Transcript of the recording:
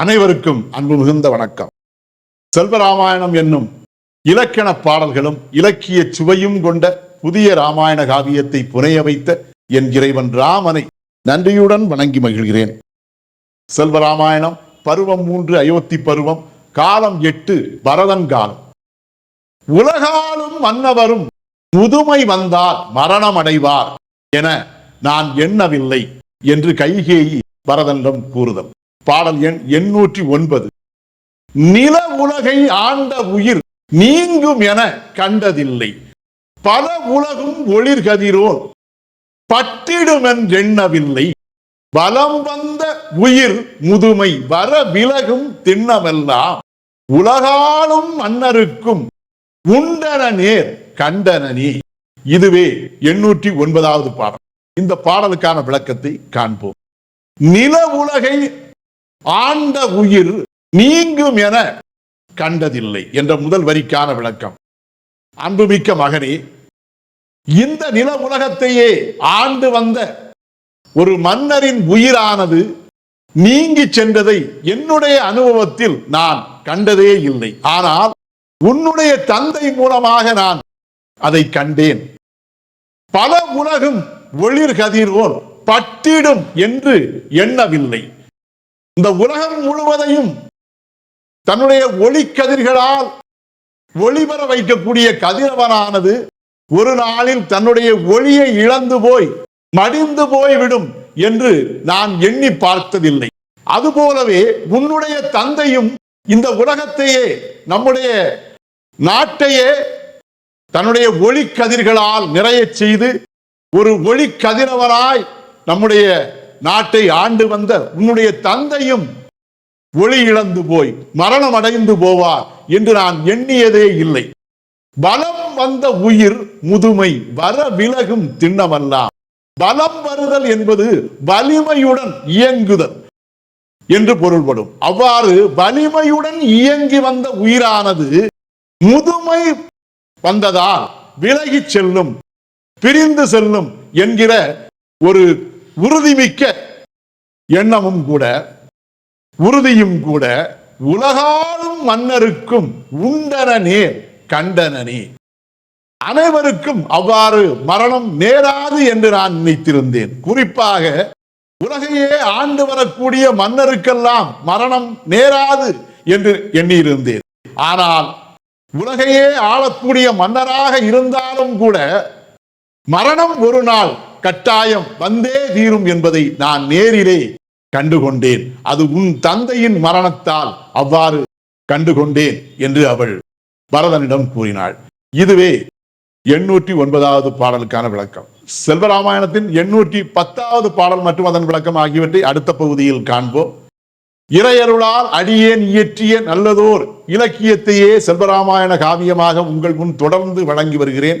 அனைவருக்கும் அன்பு மிகுந்த வணக்கம். செல்வராமாயணம் என்னும் இலக்கண பாடல்களும் இலக்கிய சுவையும் கொண்ட புதிய ராமாயண காவியத்தை புனைய வைத்த என் இறைவன் ராமனை நன்றியுடன் வணங்கி மகிழ்கிறேன். செல்வராமாயணம் பருவம் மூன்று அயோத்தி பருவம் காலம் எட்டு பரதன் காலம். உலகாலும் மன்னவரும் முதுமை வந்தால் மரணம் அடைவார் என நான் எண்ணவில்லை என்று கைகேயி பரதனிடம் கூறுதல். பாடல் எண் எண்ணூற்றி ஒன்பது. நில உலகை ஆண்ட உயிர் நீங்கும் என கண்டதில்லை. பல உலகும் ஒளிர்கதிரோன் பட்டிடுமென்றெண்ணவில்லை பலம் வந்த உயிர் முதுமை வர விலகும் திண்ணமெல்லாம் உலகாலும் மன்னருக்கும் உண்டன நேர் கண்டனனே. இதுவே எண்ணூற்றி ஒன்பதாவது பாடல். இந்த பாடலுக்கான விளக்கத்தை காண்போம். நில உலகை ஆண்ட உயிர் நீங்கும் என கண்டதில்லை என்ற முதல் வரிக்கான விளக்கம். அன்புமிக்க மகனே இந்த நில உலகத்தையே ஆண்டு வந்த ஒரு மன்னரின் உயிரானது நீங்கி சென்றதை என்னுடைய அனுபவத்தில் நான் கண்டதே இல்லை. ஆனால் உன்னுடைய தந்தை மூலமாக நான் அதை கண்டேன். பல உலகம் ஒளிர்கதிரோர் பட்டிடும் என்று எண்ணவில்லை. இந்த உலகம் முழுவதையும் தன்னுடைய ஒளி கதிர்களால் ஒளிபர வைக்கக்கூடிய கதிரவனானது ஒரு நாளில் தன்னுடைய ஒளியை இழந்து போய் மடிந்து போய்விடும் என்று நான் எண்ணி பார்த்ததில்லை. அதுபோலவே உன்னுடைய தந்தையும் இந்த உலகத்தையே நம்முடைய நாட்டையே தன்னுடைய ஒளி கதிர்களால் நிறைய செய்து ஒரு ஒளி கதிரவனாய் நம்முடைய நாட்டை ஆண்டு வந்த உன்னுடைய தந்தையும் ஒளி இழந்து போய் மரணம் அடைந்து போவார் என்று நான் எண்ணியதே இல்லை. பலம் வந்த உயிர் முதுமை வர விலகும் திண்ணமல்லாம் பலம் வருதல் என்பது வலிமையுடன் இயங்குதல் என்று பொருள்படும். அவ்வாறு வலிமையுடன் இயங்கி வந்த உயிரானது முதுமை வந்ததால் விலகி செல்லும் பிரிந்து செல்லும் என்கிற ஒரு உறுதிமிக்க எண்ணமும் கூட உறுதியும் கூட உலகாலும் மன்னருக்கும் உண்டன நேர் கண்டனனே அனைவருக்கும் அவ்வாறு மரணம் நேராது என்று நான் நினைத்திருந்தேன். குறிப்பாக உலகையே ஆண்டு வரக்கூடிய மன்னருக்கெல்லாம் மரணம் நேராது என்று எண்ணியிருந்தேன். ஆனால் உலகையே ஆளக்கூடிய மன்னராக இருந்தாலும் கூட மரணம் ஒரு நாள் கட்டாயம் வந்தே தீரும் என்பதை நான் நேரிலே கண்டுகொண்டேன். அது உன் தந்தையின் மரணத்தால் அவ்வாறு கண்டுகொண்டேன் என்று அவள் பரதனிடம் கூறினாள். இதுவே எண்ணூற்றி ஒன்பதாவது பாடலுக்கான விளக்கம். செல்வராமாயணத்தின் எண்ணூற்றி பத்தாவது பாடல் மற்றும் அதன் விளக்கம் ஆகியவற்றை அடுத்த பகுதியில் காண்போம். இறையருளால் அடியேன் இயற்றிய நல்லதோர் இலக்கியத்தையே செல்வராமாயண காவியமாக உங்கள் முன் தொடர்ந்து வழங்கி வருகிறேன்.